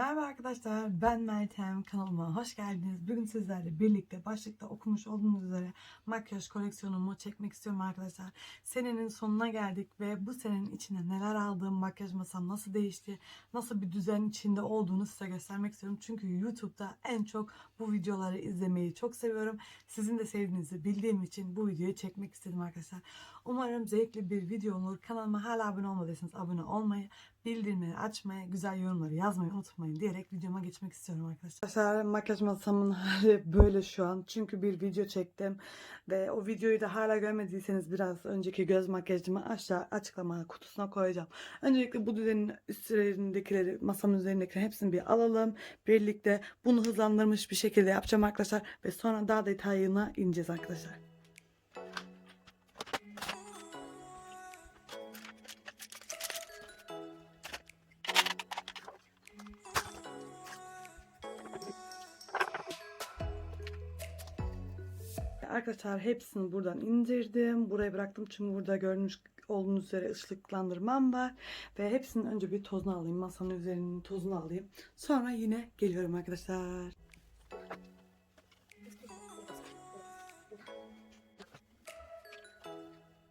Merhaba arkadaşlar, ben Meltem. Kanalıma hoş geldiniz. Bugün sizlerle birlikte başlıkta okumuş olduğunuz üzere makyaj koleksiyonumu çekmek istiyorum arkadaşlar. Senenin sonuna geldik ve bu senenin içinde neler aldığım, makyaj masam nasıl değişti, nasıl bir düzen içinde olduğunu size göstermek istiyorum. Çünkü YouTube'da en çok bu videoları izlemeyi çok seviyorum. Sizin de sevdiğinizi bildiğim için bu videoyu çekmek istedim arkadaşlar. Umarım zevkli bir video olur. Kanalıma hala abone olmadıysanız abone olmayı, bildirimleri açmayı, güzel yorumları yazmayı unutmayın diyerek videoma geçmek istiyorum arkadaşlar. Arkadaşlar makyaj masamın hali böyle şu an. Çünkü bir video çektim ve o videoyu da hala görmediyseniz biraz önceki göz makyajımı aşağı açıklama kutusuna koyacağım. Öncelikle bu düzenin üstlerindekileri, masamın üzerindekileri hepsini bir alalım. Birlikte bunu hızlandırmış bir şekilde yapacağım arkadaşlar ve sonra daha detayına ineceğiz arkadaşlar. Arkadaşlar hepsini buradan indirdim. Buraya bıraktım çünkü burada görmüş olduğunuz üzere ışıklandırmam var. Ve hepsinin önce bir tozunu alayım. Masanın üzerinin tozunu alayım. Sonra yine geliyorum arkadaşlar.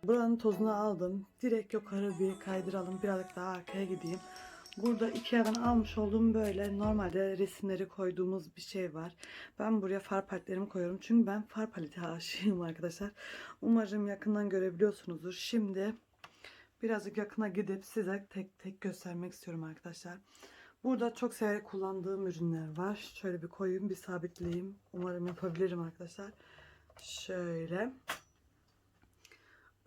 Buranın tozunu aldım. Direkt yukarı bir kaydıralım. Birazcık daha arkaya gideyim. Burada Ikea'dan almış olduğum böyle normalde resimleri koyduğumuz bir şey var. Ben buraya far paletlerimi koyuyorum. Çünkü ben far paleti aşığım arkadaşlar. Umarım yakından görebiliyorsunuzdur. Şimdi birazcık yakına gidip size tek tek göstermek istiyorum arkadaşlar. Burada çok severek kullandığım ürünler var. Şöyle bir koyayım, bir sabitleyeyim. Umarım yapabilirim arkadaşlar. Şöyle.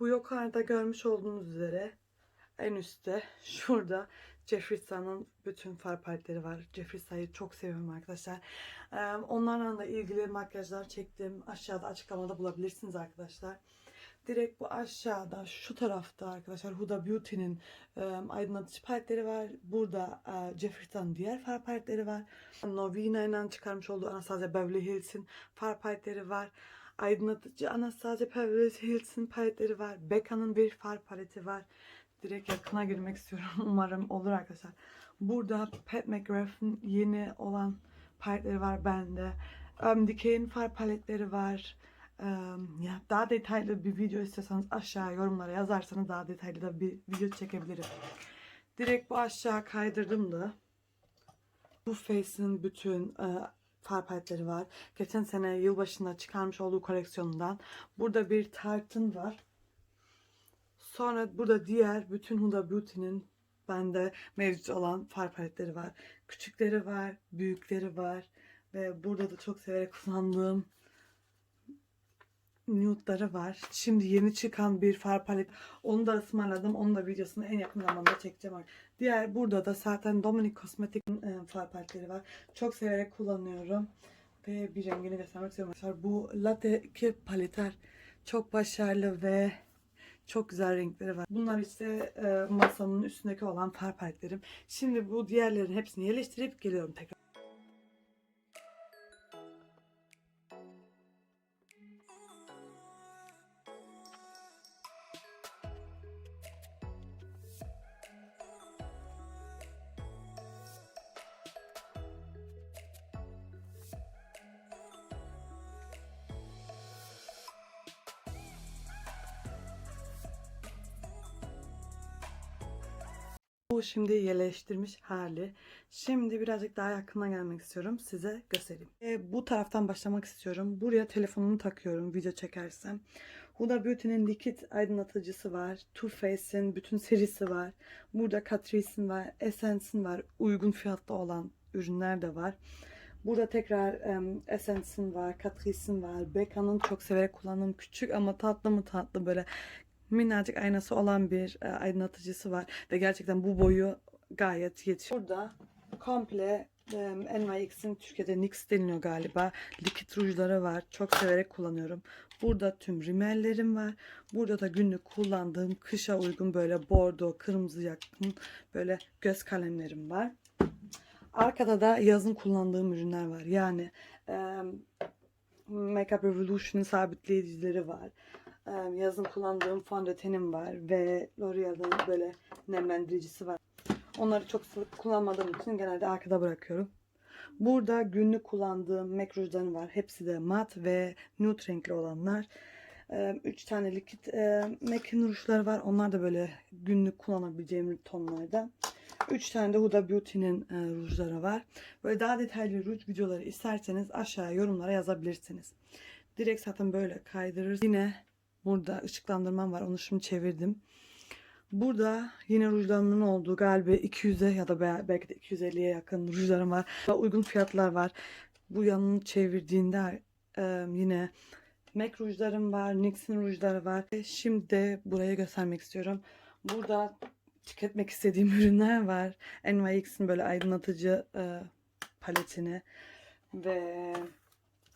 Bu yukarıda görmüş olduğunuz üzere en üstte şurada Jeffree Star'ın bütün far paletleri var. Jeffree Star'ı çok seviyorum arkadaşlar. Ee, Onlarla da ilgili makyajlar çektim. Aşağıda açıklamada bulabilirsiniz arkadaşlar. Direkt bu aşağıda şu tarafta arkadaşlar Huda Beauty'nin e, aydınlatıcı paletleri var. Burada e, Jeffree Star'ın diğer far paletleri var. Novina ile çıkarmış olduğu Anastasia Beverly Hills'in far paletleri var. Aydınlatıcı Anastasia Beverly Hills'in paletleri var. Becca'nın bir far paleti var. Direkt yakına girmek istiyorum. Umarım olur arkadaşlar. Burada Pat McGrath'ın yeni olan paletleri var bende. Um, Decay'in far paletleri var. Um, ya daha detaylı bir video istiyorsanız aşağı yorumlara yazarsanız daha detaylı da bir video çekebilirim. Direkt bu aşağı kaydırdım da. Bu Face'in bütün e, far paletleri var. Geçen sene yılbaşında çıkarmış olduğu koleksiyonundan. Burada bir tartın var. Sonra burada diğer bütün Huda Beauty'nin bende mevcut olan far paletleri var. Küçükleri var, büyükleri var. Ve burada da çok severek kullandığım nude'ları var. Şimdi yeni çıkan bir far palet. Onu da ısmarladım. Onun da videosunu en yakın zamanda çekeceğim. Diğer burada da zaten Dominic Cosmetics'in e, far paletleri var. Çok severek kullanıyorum. Ve bir rengini göstermek istiyorum. Bu Latte 2 paletler çok başarılı ve çok güzel renkleri var. Bunlar işte e, masamın üstündeki olan far. Şimdi bu diğerlerin hepsini yerleştirip geliyorum tekrar. Bu şimdi yerleştirmiş hali. Şimdi birazcık daha yakına gelmek istiyorum. Size göstereyim. E, bu taraftan başlamak istiyorum. Buraya telefonumu takıyorum video çekersem. Huda Beauty'nin likit aydınlatıcısı var. Too Faced'in bütün serisi var. Burada Catrice'in var. Essence'in var. Uygun fiyatlı olan ürünler de var. Burada tekrar um, Essence'in var, Catrice'in var. Becca'nın çok severek kullandığım küçük ama tatlı mı tatlı böyle minnacık aynası olan bir e, aydınlatıcısı var. Ve gerçekten bu boyu gayet yetişiyor. Burada komple e, NYX'in Türkiye'de NYX deniliyor galiba. Likit rujları var. Çok severek kullanıyorum. Burada tüm rimellerim var. Burada da günlük kullandığım kışa uygun böyle bordo, kırmızı yakın böyle göz kalemlerim var. Arkada da yazın kullandığım ürünler var. Yani e, Makeup Revolution'ın sabitleyicileri var. Yazın kullandığım fondötenim var ve L'Oreal'ın böyle nemlendiricisi var. Onları çok sık kullanmadığım için genelde arkada bırakıyorum. Burada günlük kullandığım MAC rujlarım var. Hepsi de mat ve nude renkli olanlar. 3 tane likit MAC'in rujları var. Onlar da böyle günlük kullanabileceğim tonlarda. 3 tane de Huda Beauty'nin e, rujları var. Böyle daha detaylı ruj videoları isterseniz aşağıya yorumlara yazabilirsiniz. Direkt zaten böyle kaydırırız. Yine burada ışıklandırmam var. Onu şimdi çevirdim. Burada yine rujlarımın olduğu galiba 200'e ya da be- belki de 250'ye yakın rujlarım var. Uygun fiyatlar var. Bu yanını çevirdiğinde e, yine MAC rujlarım var, NYX'in rujları var. Şimdi de buraya göstermek istiyorum. Burada tüketmek istediğim ürünler var. NYX'in böyle aydınlatıcı e, paletini ve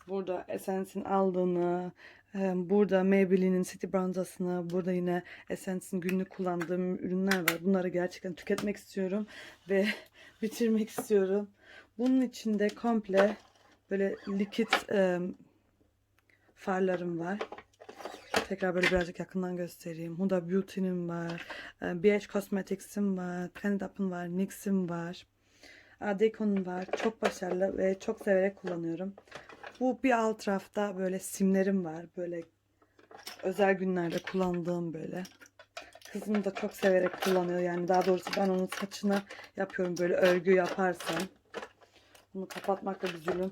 burada Essence'in aldığını, burada Maybelline'in City Bronzasını, burada yine Essence'in günlük kullandığım ürünler var. Bunları gerçekten tüketmek istiyorum ve bitirmek istiyorum. Bunun içinde komple böyle likit farlarım var. Tekrar böyle birazcık yakından göstereyim. Huda Beauty'nin var. BH Cosmetics'in var. Candidup'ın var. NYX'in var. Adeco'nun var. Çok başarılı ve çok severek kullanıyorum. Bu bir alt rafta böyle simlerim var. Böyle özel günlerde kullandığım böyle. Kızım da çok severek kullanıyor. Yani daha doğrusu ben onun saçını yapıyorum böyle örgü yaparsam. Bunu kapatmakla bir zulüm.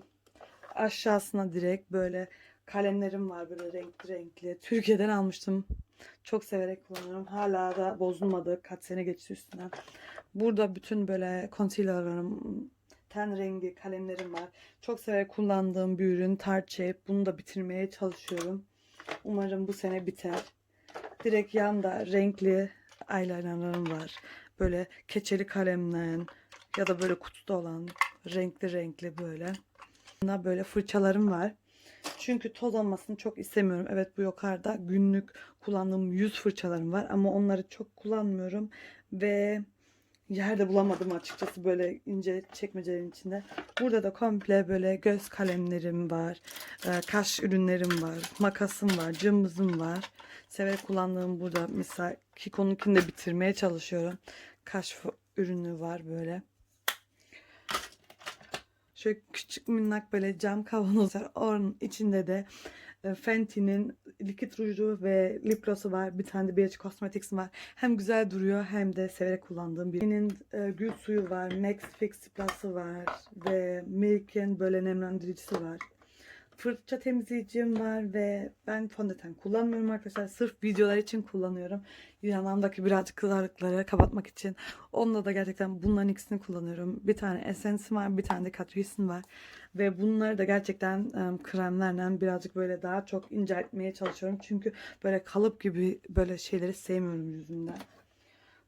Aşağısına direkt böyle kalemlerim var böyle renkli renkli. Türkiye'den almıştım. Çok severek kullanıyorum. Hala da bozulmadı. Kaç sene geçti üstünden. Burada bütün böyle concealer'larım, ten rengi kalemlerim var. Çok severek kullandığım bir ürün Shape. Bunu da bitirmeye çalışıyorum. Umarım bu sene biter. Direkt yanda renkli eyelinerlarım var. Böyle keçeli kalemle ya da böyle kutuda olan renkli renkli böyle. Bunda böyle fırçalarım var. Çünkü toz almasını çok istemiyorum. Evet bu yukarıda günlük kullandığım yüz fırçalarım var ama onları çok kullanmıyorum ve yerde bulamadım açıkçası böyle ince çekmecelerin içinde. Burada da komple böyle göz kalemlerim var, e, kaş ürünlerim var, makasım var, cımbızım var. Severek kullandığım burada mesela Kiko'nunkini de bitirmeye çalışıyorum. Kaş ürünü var böyle. Şöyle küçük minnak böyle cam kavanozlar. Onun içinde de Fenty'nin likit ruju ve lip gloss'u var. Bir tane de BH Cosmetics var. Hem güzel duruyor hem de severek kullandığım bir. Benim e, gül suyu var. Max Fix Plus'ı var. Ve Milk'in böyle nemlendiricisi var. Fırça temizleyicim var ve ben fondöten kullanmıyorum arkadaşlar. Sırf videolar için kullanıyorum. Yanağımdaki birazcık kızarıkları kapatmak için. Onunla da gerçekten bunların ikisini kullanıyorum. Bir tane Essence'im var, bir tane de Catrice'im var. Ve bunları da gerçekten em, kremlerle birazcık böyle daha çok inceltmeye çalışıyorum. Çünkü böyle kalıp gibi böyle şeyleri sevmiyorum yüzümden.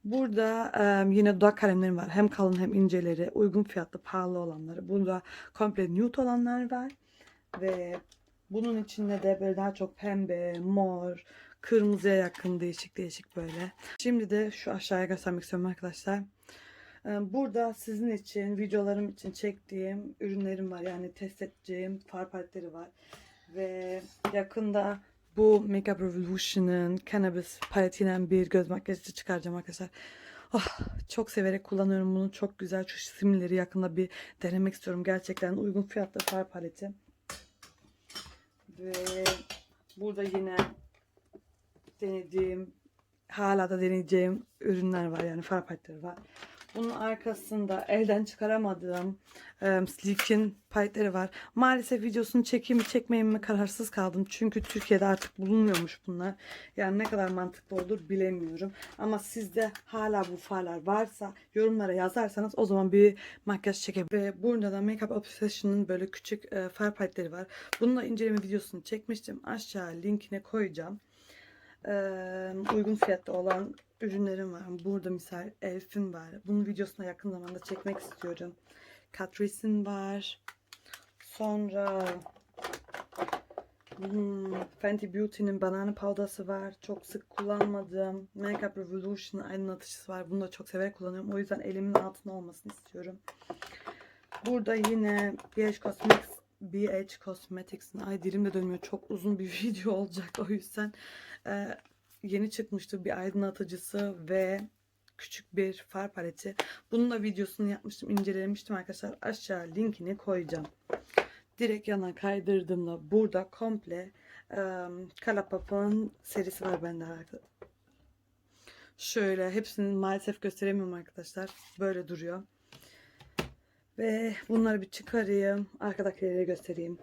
Burada em, yine dudak kalemlerim var. Hem kalın hem inceleri, uygun fiyatlı, pahalı olanları. Burada komple nude olanlar var. Ve bunun içinde de böyle daha çok pembe, mor, kırmızıya yakın değişik değişik böyle. Şimdi de şu aşağıya göstermek istiyorum arkadaşlar. Ee, Burada sizin için, videolarım için çektiğim ürünlerim var. Yani test edeceğim far paletleri var. Ve yakında bu Makeup Revolution'ın Cannabis paletiyle bir göz makyajı çıkaracağım arkadaşlar. Oh, çok severek kullanıyorum bunu. Çok güzel. Şu simleri yakında bir denemek istiyorum. Gerçekten uygun fiyatlı far paleti. Ve burada yine denediğim, hala da deneyeceğim ürünler var. Yani far paletleri var. Bunun arkasında elden çıkaramadığım e, Sleek'in paletleri var. Maalesef videosunu çekeyim mi çekmeyeyim mi kararsız kaldım. Çünkü Türkiye'de artık bulunmuyormuş bunlar. Yani ne kadar mantıklı olur bilemiyorum. Ama sizde hala bu farlar varsa yorumlara yazarsanız o zaman bir makyaj çekebilirim. Ve burada da Makeup Obsession'ın böyle küçük e, far paletleri var. Bununla inceleme videosunu çekmiştim. Aşağı linkine koyacağım. Uygun fiyatta olan ürünlerim var. Burada misal Elf'in var. Bunun videosunu yakın zamanda çekmek istiyorum. Catrice'in var. Sonra hmm, Fenty Beauty'nin banana powder'sı var. Çok sık kullanmadığım Makeup Revolution aydınlatıcısı var. Bunu da çok severek kullanıyorum. O yüzden elimin altında olmasını istiyorum. Burada yine BH Cosmetics BH Cosmetics'in ay dilim de dönmüyor. Çok uzun bir video olacak o yüzden. Ee, yeni çıkmıştı bir aydınlatıcısı ve küçük bir far paleti. Bunun da videosunu yapmıştım, incelemiştim arkadaşlar. Aşağı linkini koyacağım. Direkt yana kaydırdığımda burada komple um, Kalapap'ın serisi var bende. Şöyle hepsini maalesef gösteremiyorum arkadaşlar. Böyle duruyor. Ve bunları bir çıkarayım. Arkadakileri göstereyim.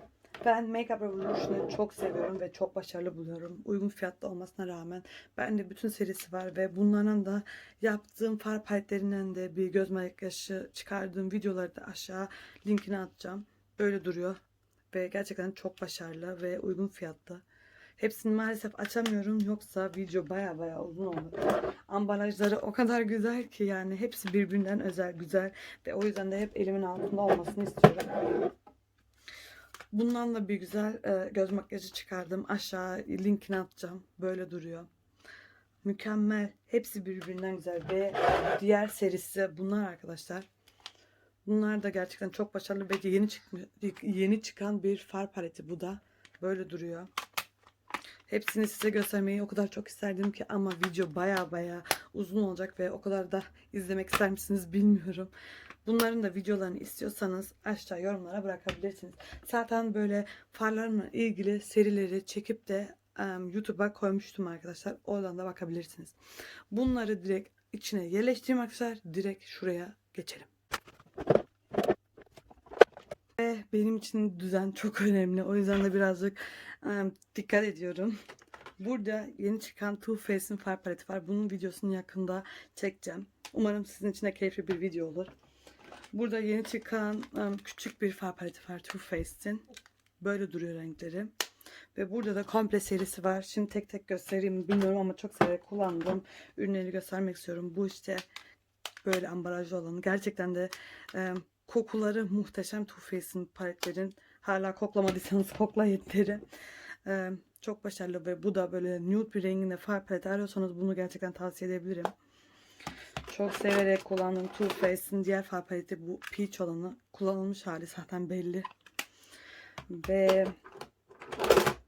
Ben Makeup Revolution'ı çok seviyorum ve çok başarılı buluyorum. Uygun fiyatlı olmasına rağmen bende bütün serisi var ve bunların da yaptığım far paletlerinden de bir göz makyajı çıkardığım videoları da aşağı linkini atacağım. Böyle duruyor ve gerçekten çok başarılı ve uygun fiyatlı. Hepsini maalesef açamıyorum yoksa video baya baya uzun olur. Ambalajları o kadar güzel ki yani hepsi birbirinden özel güzel ve o yüzden de hep elimin altında olmasını istiyorum. Bundan da bir güzel e, göz makyajı çıkardım. Aşağı linkini atacağım. Böyle duruyor. Mükemmel. Hepsi birbirinden güzel ve diğer serisi bunlar arkadaşlar. Bunlar da gerçekten çok başarılı ve yeni çıkmış yeni çıkan bir far paleti bu da. Böyle duruyor. Hepsini size göstermeyi o kadar çok isterdim ki ama video baya baya uzun olacak ve o kadar da izlemek ister misiniz bilmiyorum. Bunların da videolarını istiyorsanız aşağı yorumlara bırakabilirsiniz. Zaten böyle farlarımla ilgili serileri çekip de um, YouTube'a koymuştum arkadaşlar. Oradan da bakabilirsiniz. Bunları direkt içine yerleştireyim arkadaşlar. Direkt şuraya geçelim. Ve benim için düzen çok önemli. O yüzden de birazcık um, dikkat ediyorum. Burada yeni çıkan Too Faced'in far paleti var. Bunun videosunu yakında çekeceğim. Umarım sizin için de keyifli bir video olur. Burada yeni çıkan um, küçük bir far paleti var Too Faced'in. Böyle duruyor renkleri. Ve burada da komple serisi var. Şimdi tek tek göstereyim bilmiyorum ama çok severek kullandım. Ürünleri göstermek istiyorum. Bu işte böyle ambalajlı olanı. Gerçekten de um, kokuları muhteşem Too Faced'in paletlerin. Hala koklamadıysanız koklayın derim. Um, çok başarılı ve bu da böyle nude bir renginde far paleti arıyorsanız bunu gerçekten tavsiye edebilirim. Çok severek kullandığım Too Faced'in diğer far paleti bu peach olanı. Kullanılmış hali zaten belli. Ve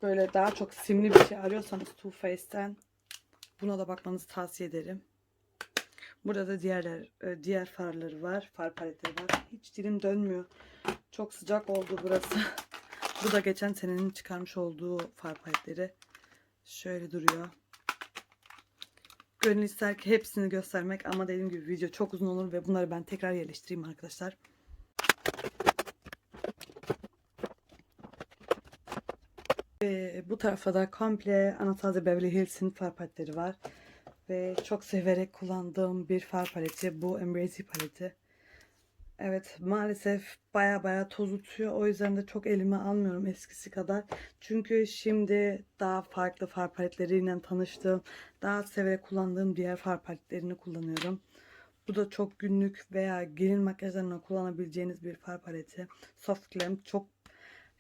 böyle daha çok simli bir şey arıyorsanız Too Faced'ten buna da bakmanızı tavsiye ederim. Burada da diğerler e, diğer farları var. Far paletleri var. Hiç dilim dönmüyor. Çok sıcak oldu burası. Bu da geçen senenin çıkarmış olduğu far paletleri. Şöyle duruyor. Gönül ister ki hepsini göstermek ama dediğim gibi video çok uzun olur ve bunları ben tekrar yerleştireyim arkadaşlar. Ve bu tarafa da komple Anastasia Beverly Hills'in far paletleri var. Ve çok severek kullandığım bir far paleti. Bu Embrace paleti. Evet maalesef baya baya toz tutuyor. O yüzden de çok elime almıyorum eskisi kadar. Çünkü şimdi daha farklı far paletleriyle tanıştım. Daha severek kullandığım diğer far paletlerini kullanıyorum. Bu da çok günlük veya gelin makyajlarına kullanabileceğiniz bir far paleti. Soft Glam çok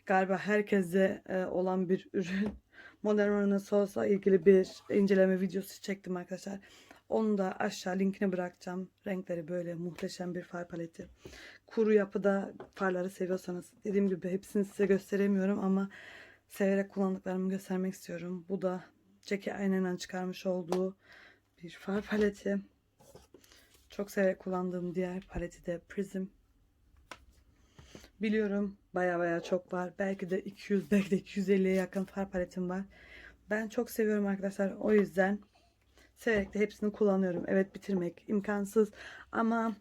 galiba herkese e, olan bir ürün. Modern Renaissance'la ilgili bir inceleme videosu çektim arkadaşlar. Onu da aşağı linkini bırakacağım. Renkleri böyle muhteşem bir far paleti. Kuru yapıda farları seviyorsanız dediğim gibi hepsini size gösteremiyorum ama severek kullandıklarımı göstermek istiyorum. Bu da Jackie Aynen'den çıkarmış olduğu bir far paleti. Çok severek kullandığım diğer paleti de Prism. Biliyorum baya baya çok var. Belki de 200 belki de 250'ye yakın far paletim var. Ben çok seviyorum arkadaşlar. O yüzden severek de hepsini kullanıyorum. Evet bitirmek imkansız ama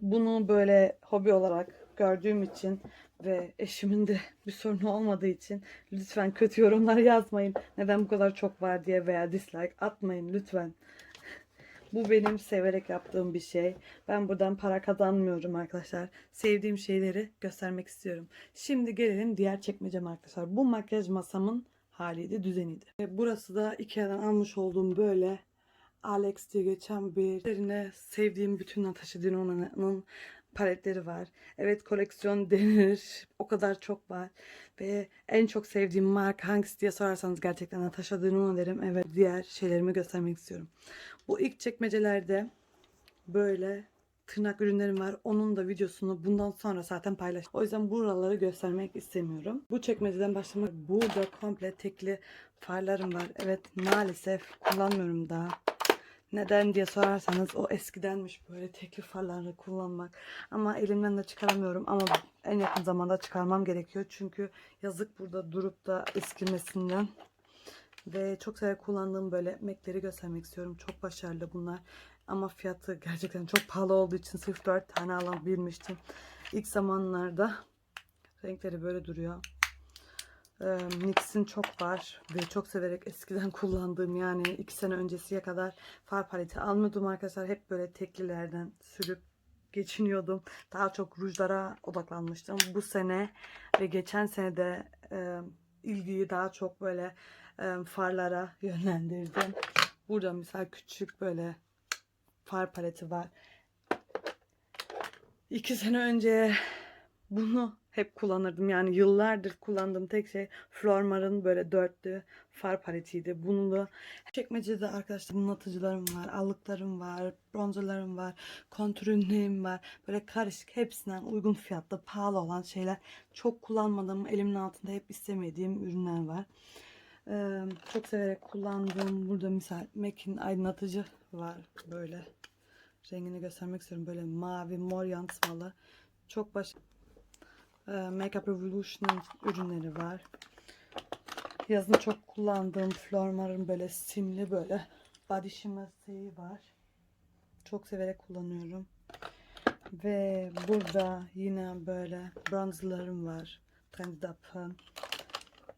bunu böyle hobi olarak gördüğüm için ve eşimin de bir sorunu olmadığı için lütfen kötü yorumlar yazmayın. Neden bu kadar çok var diye veya dislike atmayın lütfen. Bu benim severek yaptığım bir şey. Ben buradan para kazanmıyorum arkadaşlar. Sevdiğim şeyleri göstermek istiyorum. Şimdi gelelim diğer çekmecem arkadaşlar. Bu makyaj masamın haliydi, düzeniydi. Ve burası da Ikea'dan almış olduğum böyle Alex diye geçen bir üzerine sevdiğim bütün Natasha Denona'nın paletleri var. Evet koleksiyon denir. O kadar çok var. Ve en çok sevdiğim marka hangisi diye sorarsanız gerçekten Natasha Denona derim. Evet diğer şeylerimi göstermek istiyorum. Bu ilk çekmecelerde böyle tırnak ürünlerim var. Onun da videosunu bundan sonra zaten paylaş. O yüzden buraları göstermek istemiyorum. Bu çekmeceden başlamak. Burada komple tekli farlarım var. Evet maalesef kullanmıyorum daha. Neden diye sorarsanız o eskidenmiş böyle tekli farları kullanmak. Ama elimden de çıkaramıyorum ama en yakın zamanda çıkarmam gerekiyor. Çünkü yazık burada durup da eskimesinden. Ve çok severek kullandığım böyle Mac'leri göstermek istiyorum. Çok başarılı bunlar. Ama fiyatı gerçekten çok pahalı olduğu için sırf 4 tane alabilmiştim. İlk zamanlarda renkleri böyle duruyor. Ee, NYX'in çok var ve çok severek eskiden kullandığım yani 2 sene öncesiye kadar far paleti almıyordum arkadaşlar. Hep böyle teklilerden sürüp geçiniyordum. Daha çok rujlara odaklanmıştım. Bu sene ve geçen sene de e, ilgiyi daha çok böyle farlara yönlendirdim. Burada mesela küçük böyle far paleti var. İki sene önce bunu hep kullanırdım. Yani yıllardır kullandığım tek şey Flormar'ın böyle dörtlü far paletiydi. Bunu da çekmecede arkadaşlar bunaltıcılarım var, allıklarım var, bronzerlarım var, kontür var. Böyle karışık hepsinden uygun fiyatlı pahalı olan şeyler. Çok kullanmadığım, elimin altında hep istemediğim ürünler var. Çok severek kullandığım burada misal MAC'in aydınlatıcı var böyle. Rengini göstermek istiyorum. Böyle mavi, mor yansımalı. Çok baş ee, Makeup Revolution'ın ürünleri var. Yazın çok kullandığım Flormar'ın böyle simli böyle body shimmer şeyi var. Çok severek kullanıyorum. Ve burada yine böyle bronzlarım var. Trendy Dap'ın.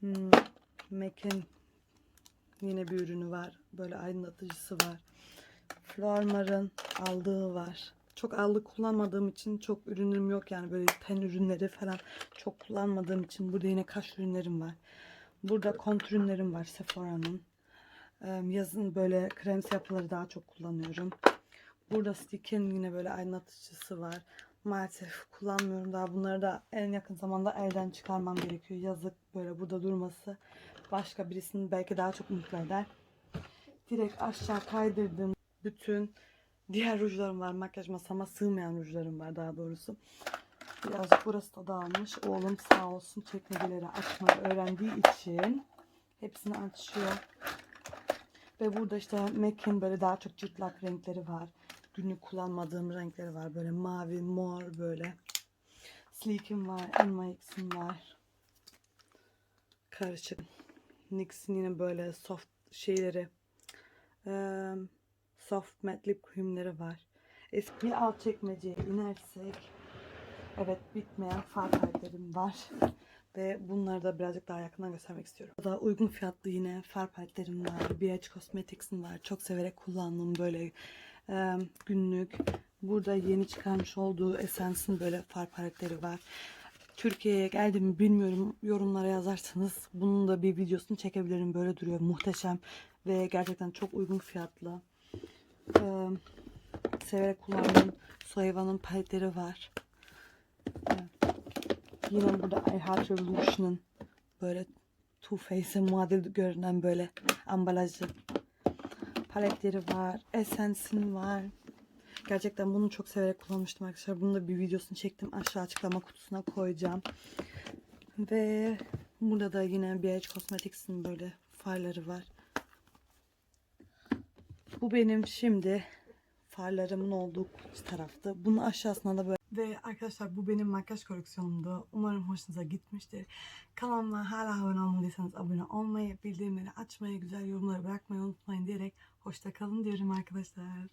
Hmm, MAC'in yine bir ürünü var. Böyle aydınlatıcısı var. Flormar'ın aldığı var. Çok allık kullanmadığım için çok ürünüm yok yani böyle ten ürünleri falan çok kullanmadığım için burada yine kaş ürünlerim var. Burada kontür ürünlerim var Sephora'nın. Yazın böyle kremsi yapıları daha çok kullanıyorum. Burada Stick'in yine böyle aydınlatıcısı var. Maalesef kullanmıyorum daha. Bunları da en yakın zamanda elden çıkarmam gerekiyor. Yazık böyle burada durması başka birisini belki daha çok mutlu eder. Direkt aşağı kaydırdım. Bütün diğer rujlarım var. Makyaj masama sığmayan rujlarım var daha doğrusu. Birazcık burası da dağılmış. Oğlum sağ olsun çekmeceleri açmayı öğrendiği için hepsini açıyor. Ve burada işte MAC'in böyle daha çok cırtlak renkleri var. Günlük kullanmadığım renkleri var. Böyle mavi, mor böyle. Sleek'im var. NYX'im var. Karışık. NYX'in yine böyle soft şeyleri. Soft matte lip creamleri var. Eski alt çekmeceye inersek evet bitmeyen far paletlerim var. Ve bunları da birazcık daha yakından göstermek istiyorum. Burada uygun fiyatlı yine far paletlerim var. BH Cosmetics'in var. Çok severek kullandığım böyle e, günlük. Burada yeni çıkarmış olduğu Essence'in böyle far paletleri var. Türkiye'ye geldi mi bilmiyorum. Yorumlara yazarsanız bunun da bir videosunu çekebilirim. Böyle duruyor. Muhteşem ve gerçekten çok uygun fiyatlı. Ee, severek kullandığım Soyva'nın paletleri var. Evet. Yine burada I Heart Revolution'ın böyle Too Faced'e muadil görünen böyle ambalajlı paletleri var. Essence'in var. Gerçekten bunu çok severek kullanmıştım arkadaşlar. Bunu da bir videosunu çektim. Aşağı açıklama kutusuna koyacağım. Ve burada da yine BH Cosmetics'in böyle farları var. Bu benim şimdi farlarımın olduğu tarafta. Bunun aşağısına da böyle. Ve arkadaşlar bu benim makyaj koleksiyonumdu. Umarım hoşunuza gitmiştir. Kanalıma hala abone olmadıysanız abone olmayı, bildirimleri açmayı, güzel yorumları bırakmayı unutmayın diyerek hoşça kalın diyorum arkadaşlar.